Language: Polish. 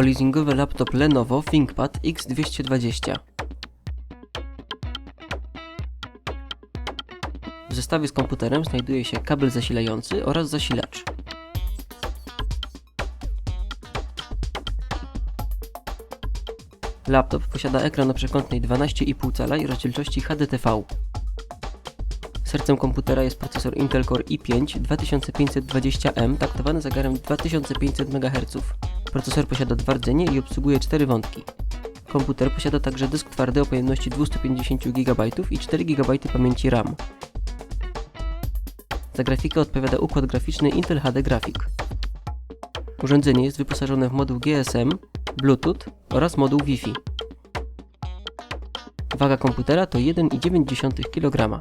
Polizingowy laptop Lenovo ThinkPad X220. W zestawie z komputerem znajduje się kabel zasilający oraz zasilacz. Laptop posiada ekran o przekątnej 12,5 cala i rozdzielczości HDTV. Sercem komputera jest procesor Intel Core i5 2520M taktowany zegarem 2500 MHz. Procesor posiada dwa rdzenie i obsługuje cztery wątki. Komputer posiada także dysk twardy o pojemności 250 GB i 4 GB pamięci RAM. Za grafikę odpowiada układ graficzny Intel HD Graphic. Urządzenie jest wyposażone w moduł GSM, Bluetooth oraz moduł Wi-Fi. Waga komputera to 1,9 kg.